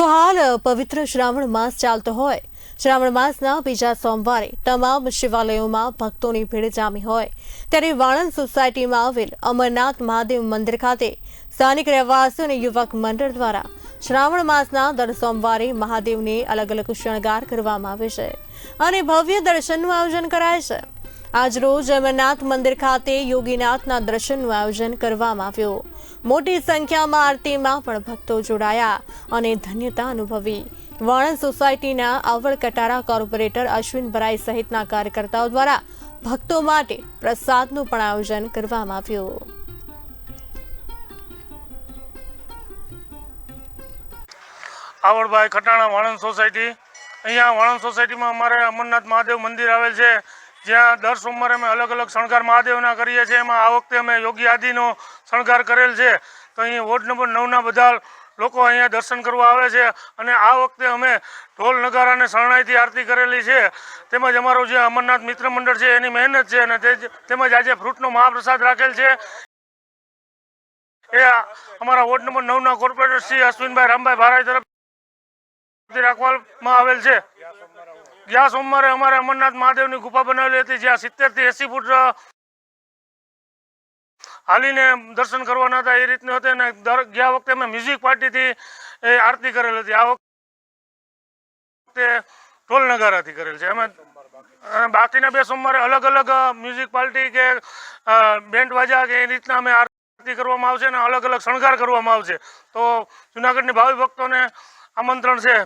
તો હાલ પવિત્ર શ્રાવણ માસ ચાલતો હોય. શ્રાવણ માસના બીજા સોમવારે તમામ શિવાલયોમાં ભક્તોની ભીડ જામી હોય. ત્યારે વાણંદ સોસાયટીમાં આવેલ અમરનાથ મહાદેવ મંદિર ખાતે સ્થાનિક રહેવાસીઓ અને યુવક મંડળ દ્વારા શ્રાવણ માસના દર સોમવારે મહાદેવને અલગ અલગ શણગાર કરવામાં આવે છે અને ભવ્ય દર્શનનું આયોજન કરાય છે. આજરોજ અમરનાથ મંદિર ખાતે યોગીનાથના દર્શનનું આયોજન કરવામાં આવ્યું. મોટી સંખ્યામાં આરતીમાં પણ ભક્તો જોડાયા અને ધન્યતા અનુભવી. વાણંદ સોસાયટીના આવડ કટારા કોર્પોરેટર અશ્વિન ભરાઈ સહિતના કાર્યકર્તાઓ દ્વારા ભક્તો માટે પ્રસાદનું પણ આયોજન કરવામાં આવ્યું. આવડભાઈ ખટાણા વાણંદ સોસાયટી. અહીંયા વાણંદ સોસાયટીમાં અમારે અમરનાથ મહાદેવ મંદિર આવેલ છે. જ્યાં દર સોમવારે અમે અલગ અલગ શણગાર મહાદેવના કરીએ છીએ. એમાં આ વખતે અમે યોગી આદિનો શણગાર કરેલ છે. તો અહીં વોર્ડ નંબર નવના બધા લોકો અહીંયા દર્શન કરવા આવે છે અને આ વખતે અમે ઢોલ નગારાને શરણાઈથી આરતી કરેલી છે. તેમજ અમારું જે અમરનાથ મિત્ર મંડળ છે એની મહેનત છે અને તેમજ આજે ફ્રૂટનો મહાપ્રસાદ રાખેલ છે. એ અમારા વોર્ડ નંબર નવના કોર્પોરેટર શ્રી અશ્વિનભાઈ રામભાઈ ભારાઈ તરફ રાખવામાં આવેલ છે. ગયા સોમવારે અમારે અમરનાથ મહાદેવની ગુફા બનાવેલી હતી જ્યાં સિત્તેરથી એસી ફૂટ હાલીને દર્શન કરવાના હતા એ રીતનું હતું અને દર, ગયા વખતે અમે મ્યુઝિક પાર્ટીથી એ આરતી કરેલ હતી. આ વખતે ટોલનગારાથી કરેલ છે. અમે બાકીના બે સોમવારે અલગ અલગ મ્યુઝિક પાર્ટી કે બેન્ડ વાજા કે એ રીતના અમે આરતી કરવામાં આવશે અને અલગ અલગ શણગાર કરવામાં આવશે. તો જુનાગઢની ભાવિ ભક્તોને આમંત્રણ છે.